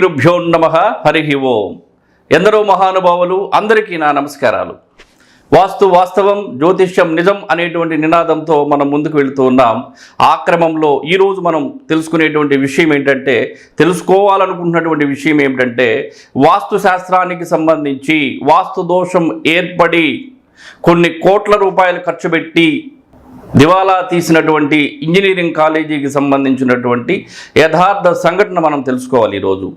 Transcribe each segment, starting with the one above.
గురుభ్యో నమ హరి ఓం. ఎందరో మహానుభావులు అందరికీ నా నమస్కారాలు. వాస్తు వాస్తవం జ్యోతిష్యం నిజం అనేటువంటి నినాదంతో మనం ముందుకు వెళుతూ ఉన్నాం. ఆ క్రమంలో ఈరోజు మనం తెలుసుకునేటువంటి విషయం ఏంటంటే తెలుసుకోవాలనుకుంటున్నటువంటి విషయం ఏమిటంటే వాస్తు శాస్త్రానికి సంబంధించి వాస్తు దోషం ఏర్పడి కొన్ని కోట్ల రూపాయలు ఖర్చు పెట్టి దివాలా తీసినటువంటి ఇంజనీరింగ్ కాలేజీకి సంబంధించినటువంటి యథార్థ సంఘటన మనం తెలుసుకోవాలి ఈరోజు.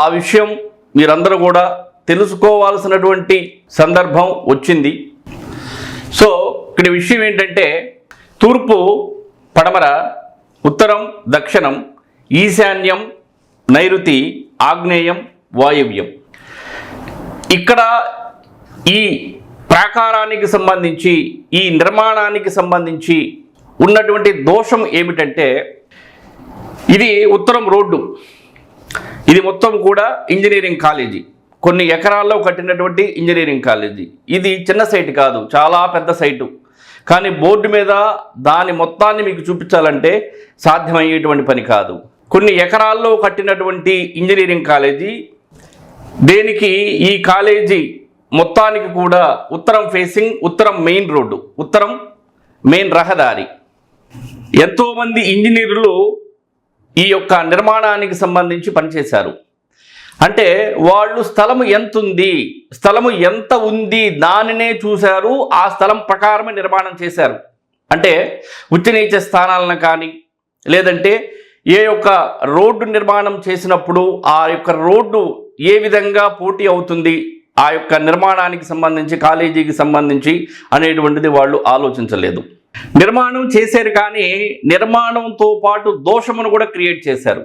ఆ విషయం మీరందరూ కూడా తెలుసుకోవాల్సినటువంటి సందర్భం వచ్చింది. సో ఇక్కడ విషయం ఏంటంటే తూర్పు పడమర ఉత్తరం దక్షిణం ఈశాన్యం నైరుతి ఆగ్నేయం వాయవ్యం. ఇక్కడ ఈ ప్రాకారానికి సంబంధించి ఈ నిర్మాణానికి సంబంధించి ఉన్నటువంటి దోషం ఏమిటంటే ఇది ఉత్తరం రోడ్డు. ఇది మొత్తం కూడా ఇంజనీరింగ్ కాలేజీ. కొన్ని ఎకరాల్లో కట్టినటువంటి ఇంజనీరింగ్ కాలేజీ. ఇది చిన్న సైట్ కాదు చాలా పెద్ద సైటు. కానీ బోర్డు మీద దాని మొత్తాన్ని మీకు చూపించాలంటే సాధ్యమయ్యేటువంటి పని కాదు. కొన్ని ఎకరాల్లో కట్టినటువంటి ఇంజనీరింగ్ కాలేజీ దేనికి ఈ కాలేజీ మొత్తానికి కూడా ఉత్తరం ఫేసింగ్ ఉత్తరం మెయిన్ రోడ్డు ఉత్తరం మెయిన్ రహదారి. ఎంతోమంది ఇంజనీర్లు ఈ యొక్క నిర్మాణానికి సంబంధించి పనిచేశారు. అంటే వాళ్ళు స్థలము ఎంత ఉంది స్థలము ఎంత ఉంది దానినే చూశారు ఆ స్థలం ప్రకారమే నిర్మాణం చేశారు. అంటే ఉచ్చనీచ స్థానాలను కానీ లేదంటే ఏ యొక్క రోడ్డు నిర్మాణం చేసినప్పుడు ఆ యొక్క రోడ్డు ఏ విధంగా పోటీ అవుతుంది ఆ యొక్క నిర్మాణానికి సంబంధించి కాలేజీకి సంబంధించి అనేటువంటిది వాళ్ళు ఆలోచించలేదు. నిర్మాణం చేశారు కానీ నిర్మాణంతో పాటు దోషమును కూడా క్రియేట్ చేశారు.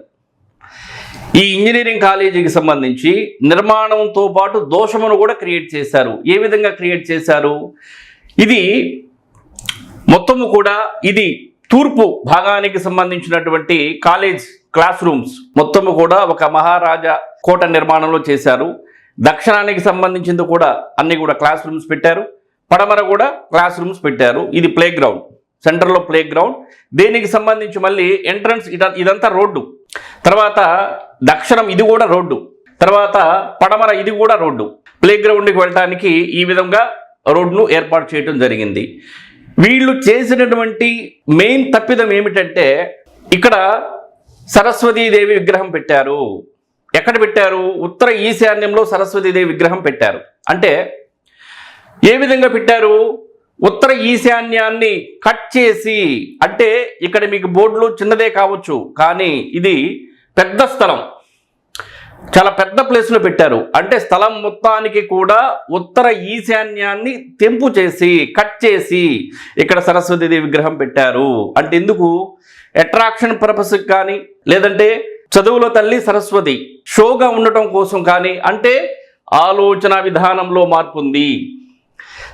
ఈ ఇంజనీరింగ్ కాలేజీకి సంబంధించి నిర్మాణంతో పాటు దోషమును కూడా క్రియేట్ చేశారు. ఏ విధంగా క్రియేట్ చేశారు? ఇది మొత్తము కూడా ఇది తూర్పు భాగానికి సంబంధించినటువంటి కాలేజ్ క్లాస్ రూమ్స్ మొత్తము కూడా ఒక మహారాజా కోట నిర్మాణంలో చేశారు. దక్షిణానికి సంబంధించింది కూడా అన్ని కూడా క్లాస్ రూమ్స్ పెట్టారు. పడమర కూడా క్లాస్ రూమ్స్ పెట్టారు. ఇది ప్లే గ్రౌండ్ సెంటర్లో ప్లే గ్రౌండ్ దీనికి సంబంధించి మళ్ళీ ఎంట్రన్స్ ఇద ఇదంతా రోడ్డు. తర్వాత దక్షిణం ఇది కూడా రోడ్డు. తర్వాత పడమర ఇది కూడా రోడ్డు. ప్లే గ్రౌండ్కి వెళ్ళడానికి ఈ విధంగా రోడ్ను ఏర్పాటు చేయడం జరిగింది. వీళ్ళు చేసినటువంటి మెయిన్ తప్పిదం ఏమిటంటే ఇక్కడ సరస్వతీదేవి విగ్రహం పెట్టారు. ఎక్కడ పెట్టారు? ఉత్తర ఈశాన్యంలో సరస్వతీదేవి విగ్రహం పెట్టారు. అంటే ఏ విధంగా పెట్టారు? ఉత్తర ఈశాన్యాన్ని కట్ చేసి అంటే ఇక్కడ మీకు బోర్డులు చిన్నదే కావచ్చు కానీ ఇది పెద్ద స్థలం. చాలా పెద్ద ప్లేస్లో పెట్టారు. అంటే స్థలం మొత్తానికి కూడా ఉత్తర ఈశాన్యాన్ని తెంపు చేసి కట్ చేసి ఇక్కడ సరస్వతీదేవి విగ్రహం పెట్టారు. అంటే ఎందుకు? అట్రాక్షన్ పర్పస్కి కానీ లేదంటే చదువుల తల్లి సరస్వతి షోగా ఉండటం కోసం కానీ అంటే ఆలోచన విధానంలో మార్పు ఉంది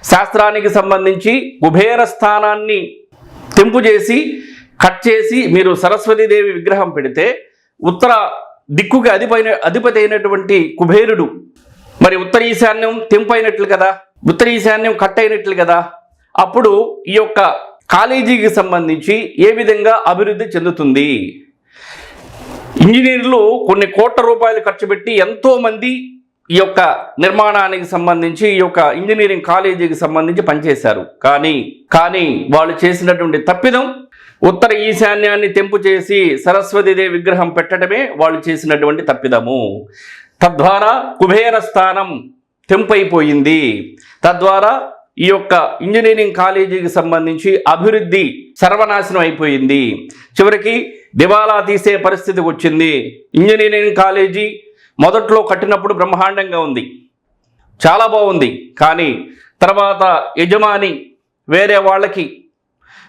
శాస్త్రానికి సంబంధించి కుబేర స్థానాన్ని తెంపు చేసి కట్ చేసి మీరు సరస్వతీదేవి విగ్రహం పెడితే ఉత్తర దిక్కుకి అధిపైన అధిపతి అయినటువంటి కుబేరుడు. మరి ఉత్తర ఈశాన్యం తెంపు అయినట్లు కదా? ఉత్తర ఈశాన్యం కట్ అయినట్లు కదా? అప్పుడు ఈ యొక్క కాలేజీకి సంబంధించి ఏ విధంగా అభివృద్ధి చెందుతుంది? ఇంజనీర్లు కొన్ని కోట్ల రూపాయలు ఖర్చు పెట్టి ఎంతోమంది ఈ యొక్క నిర్మాణానికి సంబంధించి ఈ యొక్క ఇంజనీరింగ్ కాలేజీకి సంబంధించి పనిచేశారు. కానీ కానీ వాళ్ళు చేసినటువంటి తప్పిదం ఉత్తర ఈశాన్యాన్ని తెంపు చేసి సరస్వతిదేవి విగ్రహం పెట్టడమే వాళ్ళు చేసినటువంటి తప్పిదము. తద్వారా కుబేర స్థానం తెంపైపోయింది. తద్వారా ఈ యొక్క ఇంజనీరింగ్ కాలేజీకి సంబంధించి అభివృద్ధి సర్వనాశనం అయిపోయింది. చివరికి దివాలా తీసే పరిస్థితి వచ్చింది. ఇంజనీరింగ్ కాలేజీ మొదట్లో కట్టినప్పుడు బ్రహ్మాండంగా ఉంది. చాలా బాగుంది. కానీ తర్వాత యజమాని వేరే వాళ్ళకి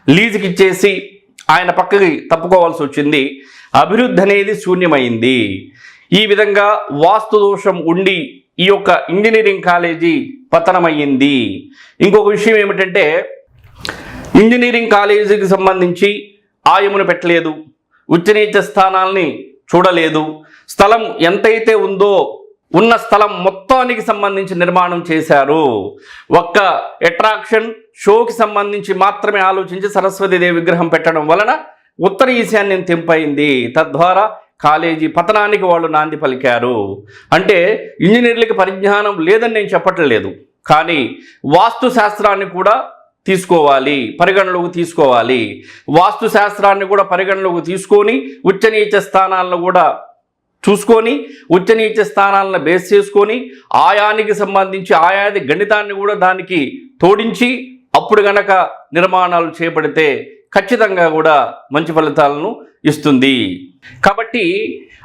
లీజుకి ఇచ్చేసి ఆయన పక్కకి తప్పుకోవాల్సి వచ్చింది. అభివృద్ధి అనేది శూన్యమైంది. ఈ విధంగా వాస్తు దోషం ఉండి ఈ యొక్క ఇంజనీరింగ్ కాలేజీ పతనమయ్యింది. ఇంకొక విషయం ఏమిటంటే ఇంజనీరింగ్ కాలేజీకి సంబంధించి ఆయమును పెట్టలేదు. ఉచ్చనీచ స్థానాల్ని చూడలేదు. స్థలం ఎంతైతే ఉందో ఉన్న స్థలం మొత్తానికి సంబంధించి నిర్మాణం చేశారు. ఒక్క అట్రాక్షన్ షోకి సంబంధించి మాత్రమే ఆలోచించి సరస్వతీదేవి విగ్రహం పెట్టడం వలన ఉత్తర ఈశాన్యం తెంపైంది. తద్వారా కాలేజీ పతనానికి వాళ్ళు నాంది పలికారు. అంటే ఇంజనీర్లకి పరిజ్ఞానం లేదని నేను చెప్పట్లేదు. కానీ వాస్తు శాస్త్రాన్ని కూడా తీసుకోవాలి పరిగణలోకి తీసుకోవాలి. వాస్తు శాస్త్రాన్ని కూడా పరిగణలోకి తీసుకొని ఉచ్చనీచ స్థానాలను కూడా చూసుకొని ఉచ్చనీచ స్థానాలను బేస్ చేసుకొని ఆయానికి సంబంధించి ఆయాది గణితాన్ని కూడా దానికి తోడించి అప్పుడు గనక నిర్మాణాలు చేపడితే ఖచ్చితంగా కూడా మంచి ఫలితాలను ఇస్తుంది. కాబట్టి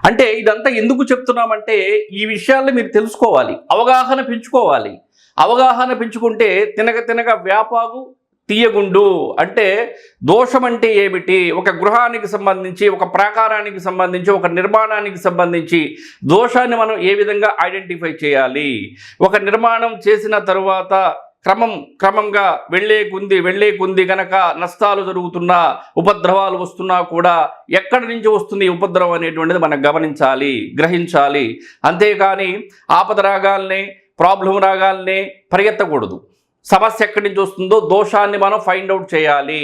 అంటే ఇదంతా ఎందుకు చెప్తున్నామంటే ఈ విషయాల్లో మీరు తెలుసుకోవాలి అవగాహన పెంచుకోవాలి. అవగాహన పెంచుకుంటే తినక తినగ వ్యాపాగు తీయగుండు. అంటే దోషం అంటే ఏమిటి? ఒక గృహానికి సంబంధించి ఒక ప్రాకారానికి సంబంధించి ఒక నిర్మాణానికి సంబంధించి దోషాన్ని మనం ఏ విధంగా ఐడెంటిఫై చేయాలి? ఒక నిర్మాణం చేసిన తరువాత క్రమం క్రమంగా వెళ్ళే కుంది వెళ్ళే కుంది గనక నష్టాలు జరుగుతున్నా ఉపద్రవాలు వస్తున్నా కూడా ఎక్కడి నుంచి వస్తుంది ఉపద్రవం అనేటువంటిది మనం గమనించాలి గ్రహించాలి. అంతేకాని ఆపద రాగాల్ని ప్రాబ్లం రాగానే పరిగెత్తకూడదు. సమస్య ఎక్కడి నుంచి వస్తుందో దోషాన్ని మనం ఫైండ్ అవుట్ చేయాలి.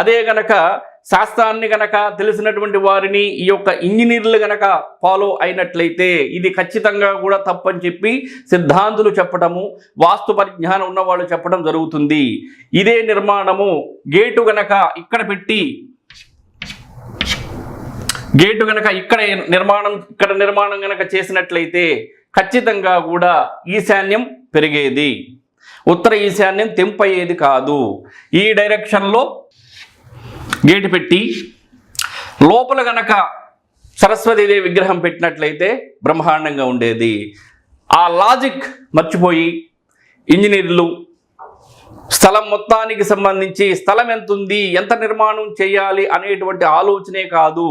అదే గనక శాస్త్రాన్ని గనక తెలిసినటువంటి వారిని ఈ యొక్క ఇంజనీర్లు గనక ఫాలో అయినట్లయితే ఇది ఖచ్చితంగా కూడా తప్పని చెప్పి సిద్ధాంతులు చెప్పడము వాస్తు పరిజ్ఞానం ఉన్నవాళ్ళు చెప్పడం జరుగుతుంది. ఇదే నిర్మాణము గేటు గనక ఇక్కడ పెట్టి గేటు గనక ఇక్కడ నిర్మాణం ఇక్కడ నిర్మాణం గనక చేసినట్లయితే ఖచ్చితంగా కూడా ఈశాన్యం పెరిగేది. ఉత్తర ఈశాన్యం తెంపయ్యేది కాదు. ఈ డైరెక్షన్లో గేటు పెట్టి లోపల గనక సరస్వతీదేవి విగ్రహం పెట్టినట్లయితే బ్రహ్మాండంగా ఉండేది. ఆ లాజిక్ మర్చిపోయి ఇంజనీర్లు స్థలం మొత్తానికి సంబంధించి స్థలం ఎంత ఉంది ఎంత నిర్మాణం చేయాలి అనేటువంటి ఆలోచనే కాదు.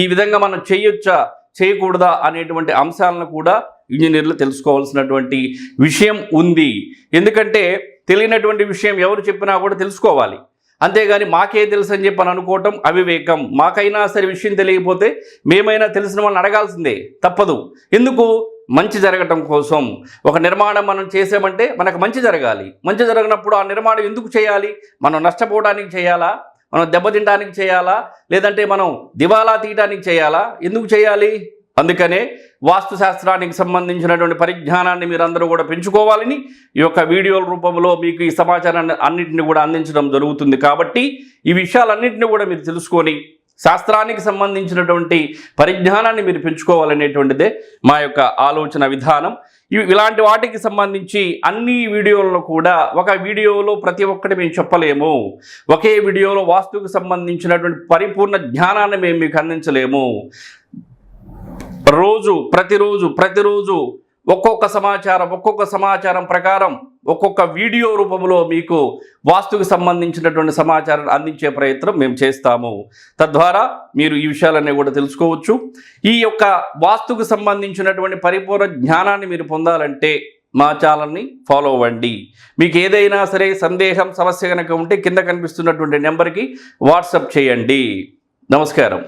ఈ విధంగా మనం చేయొచ్చా చేయకూడదా అనేటువంటి అంశాలను కూడా ఇంజనీర్లు తెలుసుకోవాల్సినటువంటి విషయం ఉంది. ఎందుకంటే తెలియనటువంటి విషయం ఎవరు చెప్పినా కూడా తెలుసుకోవాలి. అంతేగాని మాకే తెలుసు అని చెప్పని అనుకోవటం అవివేకం. మాకైనా సరే విషయం తెలియకపోతే మేమైనా తెలిసిన వాళ్ళని అడగాల్సిందే. తప్పదు. ఎందుకు? మంచి జరగటం కోసం. ఒక నిర్మాణం మనం చేసామంటే మనకు మంచి జరగాలి. మంచి జరిగినప్పుడు ఆ నిర్మాణం ఎందుకు చేయాలి? మనం నష్టపోవడానికి చేయాలా? మనం దెబ్బతింటానికి చేయాలా? లేదంటే మనం దివాలా తీయటానికి చేయాలా? ఎందుకు చేయాలి? అందుకనే వాస్తు శాస్త్రానికి సంబంధించినటువంటి పరిజ్ఞానాన్ని మీరందరూ కూడా పెంచుకోవాలని ఈ యొక్క వీడియోల రూపంలో మీకు ఈ సమాచారాన్ని అన్నింటిని కూడా అందించడం జరుగుతుంది కాబట్టి ఈ విషయాలన్నింటినీ కూడా మీరు తెలుసుకొని శాస్త్రానికి సంబంధించినటువంటి పరిజ్ఞానాన్ని మీరు పెంచుకోవాలనేటువంటిదే మా యొక్క ఆలోచన విధానం. ఇవి ఇలాంటి వాటికి సంబంధించి అన్ని వీడియోలను కూడా ఒక వీడియోలో ప్రతి ఒక్కటి మేము చెప్పలేము. ఒకే వీడియోలో వాస్తుకు సంబంధించినటువంటి పరిపూర్ణ జ్ఞానాన్ని మేము మీకు అందించలేము. రోజు ప్రతిరోజు ప్రతిరోజు ఒక్కొక్క సమాచారం ఒక్కొక్క సమాచారం ప్రకారం ఒక్కొక్క వీడియో రూపంలో మీకు వాస్తుకు సంబంధించినటువంటి సమాచారం అందించే ప్రయత్నం మేము చేస్తాము. తద్వారా మీరు ఈ విషయాలన్నీ కూడా తెలుసుకోవచ్చు. ఈ యొక్క వాస్తుకు సంబంధించినటువంటి పరిపూర్ణ జ్ఞానాన్ని మీరు పొందాలంటే మా ఛానల్ని ఫాలో అవ్వండి. మీకు ఏదైనా సరే సందేహం సమస్య కనుక ఉంటే కింద కనిపిస్తున్నటువంటి నెంబర్కి వాట్సప్ చేయండి. నమస్కారం.